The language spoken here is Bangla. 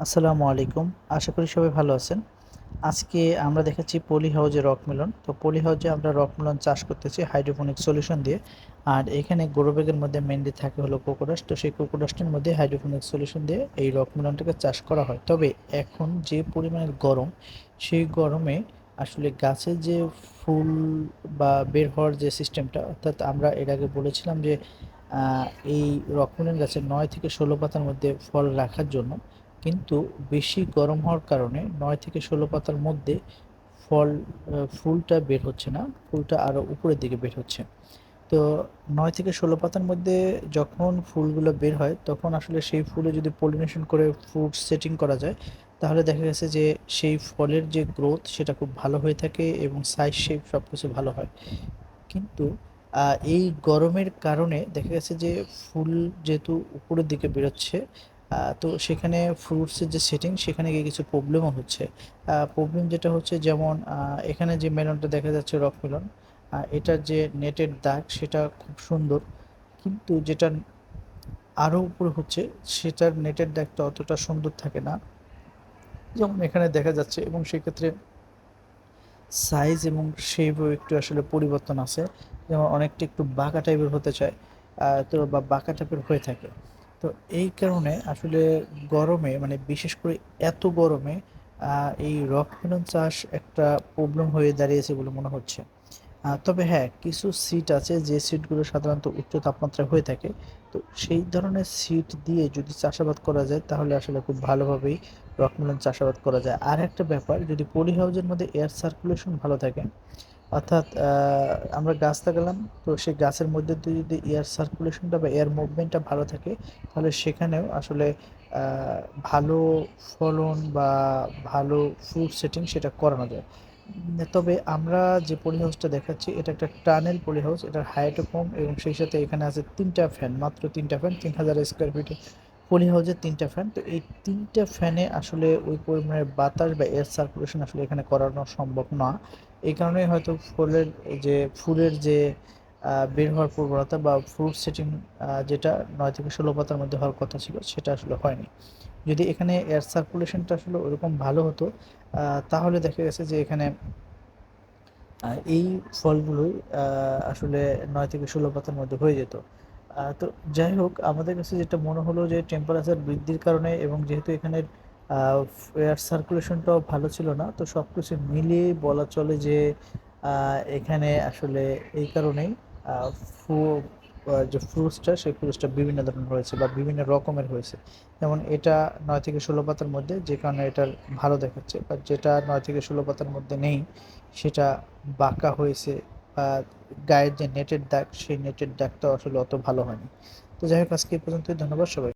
আসসালামু আলাইকুম। আশা করি সবাই ভালো আছেন। আজকে আমরা দেখাচ্ছি পলি হাউজে রক মিলন। তো পলি হাউজে আমরা রক মিলন চাষ করতেছি হাইড্রোপনিক সলিউশন দিয়ে। আর এখানে গোরোবেগের মধ্যে মেনলি থাকে হলো কোকোডাস তো সেই কোকোডাসটির মধ্যে হাইড্রোপনিক সলিউশন দিয়ে এই রক মিলনটাকে চাষ করা হয়। তবে এখন যে পরিমাণের গরম, সেই গরমে আসলে গাছের যে ফুল বা বের হওয়ার যে সিস্টেমটা, অর্থাৎ আমরা এর আগে বলেছিলাম যে এই রকমিলন গাছের নয় থেকে ষোলো পাতার মধ্যে ফল রাখার জন্য কিন্তু বেশি গরম হওয়ার কারণে নয় থেকে ষোলো পাতার মধ্যে ফল ফুলটা বের হচ্ছে না, ফুলটা আরও উপরের দিকে বের হচ্ছে। তো নয় থেকে ষোলো পাতার মধ্যে যখন ফুলগুলো বের হয়, তখন আসলে সেই ফুলে যদি পলিনেশন করে ফ্রুট সেটিং করা যায়, তাহলে দেখা গেছে যে সেই ফলের যে গ্রোথ সেটা খুব ভালো হয়ে থাকে এবং সাইজ শেপ সব কিছু ভালো হয়। কিন্তু এই গরমের কারণে দেখা গেছে যে ফুল যেহেতু উপরের দিকে বেরোচ্ছে তো সেখানে ফ্রুটসের যে সেটিং সেখানে গিয়ে কিছু প্রবলেমও হচ্ছে। প্রবলেম যেটা হচ্ছে যেমন এখানে যে মেলনটা দেখা যাচ্ছে রক মেলন এটার যে নেটের দাগ সেটা খুব সুন্দর। কিন্তু যেটা আরও উপরে হচ্ছে, সেটার নেটের দাগটা অতটা সুন্দর থাকে না। যেমন এখানে দেখা যাচ্ছে, এবং সেক্ষেত্রে সাইজ এবং শেপও একটু আসলে পরিবর্তন আছে। যেমন অনেকটা একটু বাঁকা টাইপের হতে চায় তো বা বাঁকা টাইপের হয়ে থাকে। তো এই কারণে আসলে গরমে মানে বিশেষ করে এত গরমে এই রক মেলন চাষ একটা প্রবলেম হয়ে দাঁড়িয়েছে বলে মনে হচ্ছে। তবে হ্যাঁ কিছু সিট আছে যে সিটগুলো সাধারণত উচ্চ তাপমাত্রায় হয়ে থাকে। তো সেই ধরনের সিট দিয়ে যদি চাষাবাদ করা যায়, তাহলে আসলে খুব ভালোভাবেই রকমেলন চাষাবাদ করা যায়। আর একটা ব্যাপার, যদি পলি হাউজের মধ্যে এয়ার সার্কুলেশন ভালো থাকে অর্থাৎ আমরা গাছ লাগালাম, তো সেই গাছের মধ্যে দিয়ে যদি এয়ার সার্কুলেশনটা বা এয়ার মুভমেন্টটা ভালো থাকে, তাহলে সেখানেও আসলে ভালো ফলন বা ভালো ফ্রুট সেটিং সেটা করানো যায়। তবে আমরা যে পলিহাউসটা দেখাচ্ছি, এটা একটা টানেল পলিহাউস এটার হাইটও কম এবং সেই সাথে এখানে আছে তিনটা ফ্যান মাত্র তিনটা ফ্যান তিন হাজার স্কোয়ার ফিটে পলি হাউসের তিনটা ফ্যান তো এই তিনটা ফ্যানে আসলে ওই পরিমাণের বাতাস বা এয়ার সার্কুলেশন আসলে এখানে করানো সম্ভব না। এই কারণে হয়তো ফুলের যে ফুলের যে বের হওয়ার প্রবণতা বা ফ্রুট সেটিং যেটা নয় থেকে ষোলো পাতার মধ্যে হওয়ার কথা ছিল, সেটা আসলে হয়নি। যদি এখানে এয়ার সার্কুলেশনটা আসলে ওরকম ভালো হতো তাহলে দেখা গেছে যে এখানে এই ফলগুলোই আসলে নয় থেকে ষোলো পাতার মধ্যে হয়ে যেত। তো যাই হোক, আমাদের কাছে যেটা মনে হলো যে টেম্পারেচার বৃদ্ধির কারণে এবং যেহেতু এখানে এয়ার সার্কুলেশনটাও ভালো ছিল না, তো সব কিছু মিলিয়ে বলা চলে যে এখানে আসলে এই কারণেই ফু যে ফ্রুটসটা সেই ফ্রুটসটা বিভিন্ন ধরনের হয়েছে বা বিভিন্ন রকমের হয়েছে। যেমন এটা নয় থেকে ষোলো পাতার মধ্যে, যে কারণে এটার ভালো দেখাচ্ছে বা যেটা নয় থেকে ষোলো পাতার মধ্যে নেই, সেটা বাঁকা হয়েছে গায়ের যে নেটের দাগ, সেই নেটের দাগটাও আসলে অত ভালো হয়নি। তো যাই হোক, আজকে এই পর্যন্তই। ধন্যবাদ সবাই